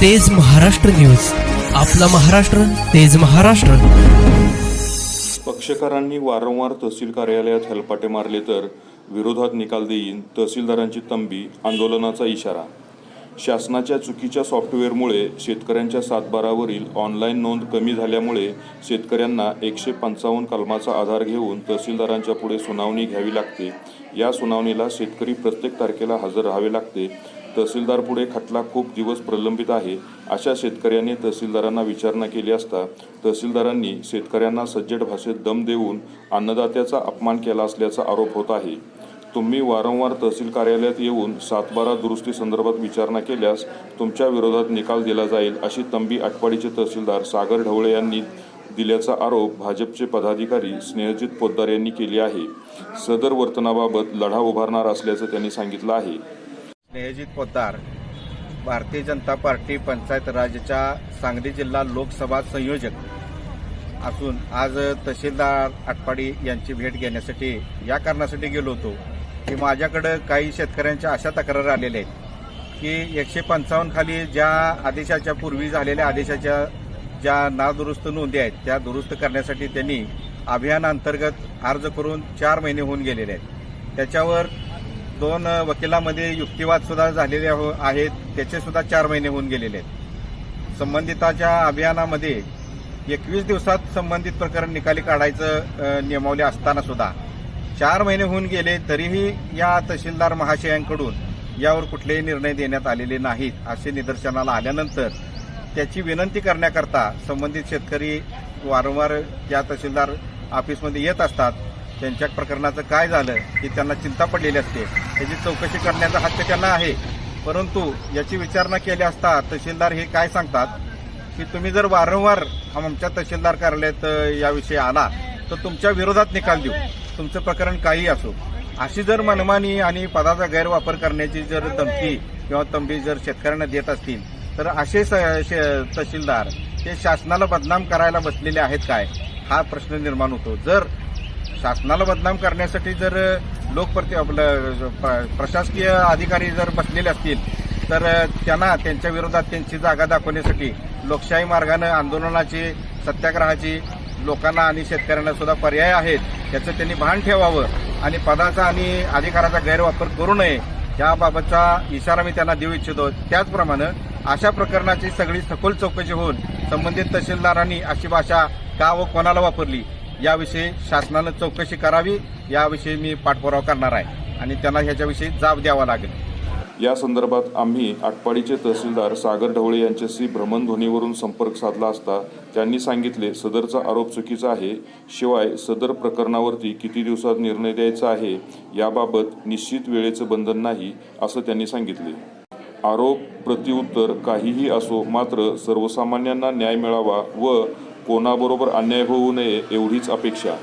तेज महाराष्ट्र न्यूज. आपला महाराष्ट्र तेज महाराष्ट्र. पक्षकारांनी वारंवार तहसील कार्यालयात हेलपाटे मारले तर विरोधात निकाल देईन तहसीलदारांची तंबी आंदोलनाचा इशारा. शासनाच्या चुकीच्या सॉफ्टवेअरमुळे शेतकऱ्यांच्या सातबारावरील ऑनलाईन नोंद कमी झाल्यामुळे शेतकऱ्यांना एकशे पंचावन्न कलमाचा आधार घेऊन तहसीलदारांच्या पुढे सुनावणी घ्यावी लागते. या सुनावणीला शेतकरी प्रत्येक तारखेला हजर राहावे लागते. तहसीलदार पुढे खटला खूप दिवस प्रलंबित आहे अशा शेतकऱ्यांनी तहसीलदारांना विचारणा केली असता तहसीलदारांनी शेतकऱ्यांना सज्जड भाषेत दम देऊन अन्नदात्याचा अपमान केला असल्याचा आरोप होत आहे. तुम्ही वारंवार तहसील कार्यालयात येऊन सातबारा दुरुस्ती संदर्भात विचारणा केल्यास तुमच्या विरोधात निकाल दिला जाईल अशी तंबी आटपाडीचे तहसीलदार सागर ढवळे यांनी दिल्याचा आरोप भाजपचे पदाधिकारी स्नेहजित पोद्दार यांनी केली आहे. सदर वर्तनाबाबत लढा उभारणार असल्याचं त्यांनी सांगितलं आहे. स्नेहजित पोद्दार भारतीय जनता पार्टी पंचायत राजच्या सांगली जिल्हा लोकसभा संयोजक असून आज तहसीलदार आटपाडी यांची भेट घेण्यासाठी या कारणासाठी गेलो होतो. की माझ्याकडं काही शेतकऱ्यांच्या अशा तक्रारी आलेल्या आहेत की एकशे पंचावन्न खाली ज्या आदेशाच्या पूर्वी झालेल्या आदेशाच्या ज्या नादुरुस्त नोंदी आहेत त्या दुरुस्त करण्यासाठी त्यांनी अभियानाअंतर्गत अर्ज करून चार महिने होऊन गेलेले आहेत. त्याच्यावर दोन वकिलामध्ये युक्तिवादसुद्धा झालेले हो- आहेत त्याचेसुद्धा चार महिने होऊन गेलेले आहेत. संबंधिताच्या अभियानामध्ये एकवीस दिवसात संबंधित प्रकरण निकाली काढायचं नियमावले नियमावली असताना सुद्धा चार महिने होऊन गेले तरीही या तहसीलदार महाशयांकडून यावर कुठलेही निर्णय देण्यात आलेले नाहीत असे निदर्शनाला आल्यानंतर त्याची विनंती करण्याकरता संबंधित शेतकरी वारंवार या तहसीलदार ऑफिसमध्ये येत असतात. त्यांच्या प्रकरणाचं काय झालं की त्यांना चिंता पडलेली असते. त्याची चौकशी करण्याचा हक्क त्यांना आहे. परंतु याची विचारणा केली असता तहसीलदार हे काय सांगतात? की तुम्ही जर वारंवार आमच्या तहसीलदार कार्यालयात याविषयी आला तर तुमच्या विरोधात निकाल देऊ. तुमचं प्रकरण काही असो अशी जर मनमानी आणि पदाचा गैरवापर करण्याची जर धमकी किंवा तंबी जर शेतकऱ्यांना देत असतील तर असे स- शे- तहसीलदार हे शासनाला बदनाम करायला बसलेले आहेत काय? हा प्रश्न निर्माण होतो. जर शासनाला बदनाम करण्यासाठी जर लोकप्रति आपलं प- प्रशासकीय अधिकारी जर बसलेले असतील तर त्यांना त्यांच्या विरोधात त्यांची जागा दाखवण्यासाठी लोकशाही मार्गानं आंदोलनाची सत्याग्रहाची लोकांना आणि शेतकऱ्यांना सुद्धा पर्याय आहेत त्याचं त्यांनी भान ठेवावं आणि पदाचा आणि अधिकाराचा गैरवापर करू नये याबाबतचा इशारा मी त्यांना देऊ इच्छितो. त्याचप्रमाणे अशा प्रकरणाची सगळी सखोल चौकशी होऊन संबंधित तहसीलदारांनी अशी भाषा का व कोणाला वापरली याविषयी शासनानं चौकशी करावी याविषयी मी पाठपुरावा करणार आहे. आणि त्यांना ह्याच्याविषयी जाब द्यावा लागेल. या संदर्भात आम्ही आटपाडीचे तहसीलदार सागर ढवळे यांच्याशी भ्रमणध्वनीवरून संपर्क साधला असता त्यांनी सांगितले सदरचा आरोप चुकीचा आहे. शिवाय सदर प्रकरणावरती किती दिवसात निर्णय द्यायचा आहे याबाबत निश्चित वेळेचं बंधन नाही असं त्यांनी सांगितले. आरोप प्रत्युत्तर काहीही असो मात्र सर्वसामान्यांना न्याय मिळावा व कोणाबरोबर अन्याय होऊ नये एवढीच अपेक्षा.